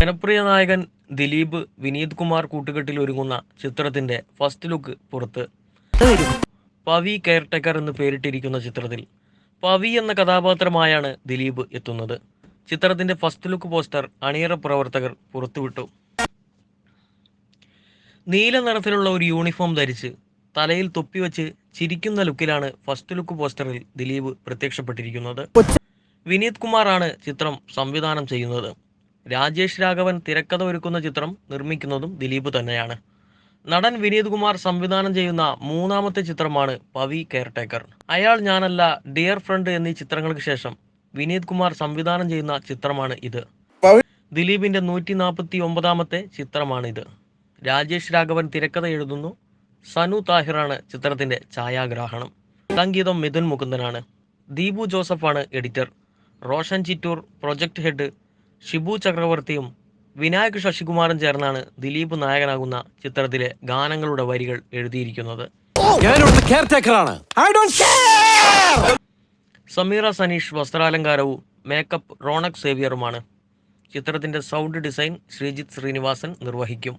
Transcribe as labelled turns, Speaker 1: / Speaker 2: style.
Speaker 1: ജനപ്രിയ നായകൻ ദിലീപ് വിനീത് കുമാർ കൂട്ടുകെട്ടിൽ ഒരുങ്ങുന്ന ചിത്രത്തിന്റെ ഫസ്റ്റ് ലുക്ക് പുറത്ത്. പവി കെയർടേക്കർ എന്ന് പേരിട്ടിരിക്കുന്ന ചിത്രത്തിൽ പവി എന്ന കഥാപാത്രമായാണ് ദിലീപ് എത്തുന്നത്. ചിത്രത്തിന്റെ ഫസ്റ്റ് ലുക്ക് പോസ്റ്റർ അണിയറ പ്രവർത്തകർ പുറത്തുവിട്ടു. നീല നിറത്തിലുള്ള ഒരു യൂണിഫോം ധരിച്ച് തലയിൽ തൊപ്പി വെച്ച് ചിരിക്കുന്ന ലുക്കിലാണ് ഫസ്റ്റ് ലുക്ക് പോസ്റ്ററിൽ ദിലീപ് പ്രത്യക്ഷപ്പെട്ടിരിക്കുന്നത്. വിനീത് കുമാറാണ് ചിത്രം സംവിധാനം ചെയ്യുന്നത്. രാജേഷ് രാഘവൻ തിരക്കഥ ഒരുക്കുന്ന ചിത്രം നിർമ്മിക്കുന്നതും ദിലീപ് തന്നെയാണ്. നടൻ വിനീത് കുമാർ സംവിധാനം ചെയ്യുന്ന മൂന്നാമത്തെ ചിത്രമാണ് പവി കെയർടേക്കർ. അയാൾ ഞാനല്ല ഡിയർ ഫ്രണ്ട് എന്നീ ചിത്രങ്ങൾക്ക് ശേഷം വിനീത് കുമാർ സംവിധാനം ചെയ്യുന്ന ചിത്രമാണ് ഇത്. ദിലീപിന്റെ നൂറ്റി നാൽപ്പത്തി ഒമ്പതാമത്തെ ചിത്രമാണിത്. രാജേഷ് രാഘവൻ തിരക്കഥ എഴുതുന്നു. സനു താഹിറാണ് ചിത്രത്തിന്റെ ഛായാഗ്രാഹണം. സംഗീതം മിഥുൻ മുകുന്ദനാണ്. Deepu ജോസഫാണ് editor. Roshan Chittoor project head Shibu ചക്രവർത്തിയും Vinayak ശശികുമാറും ചേർന്നാണ് ദിലീപ് നായകനാകുന്ന ചിത്രത്തിലെ ഗാനങ്ങളുടെ വരികൾ എഴുതിയിരിക്കുന്നത്. സമീറ സനീഷ് വസ്ത്രാലങ്കാരവും മേക്കപ്പ് റോണക് സേവിയറുമാണ്. ചിത്രത്തിന്റെ സൗണ്ട് ഡിസൈൻ ശ്രീജിത്ത് ശ്രീനിവാസൻ നിർവഹിക്കും.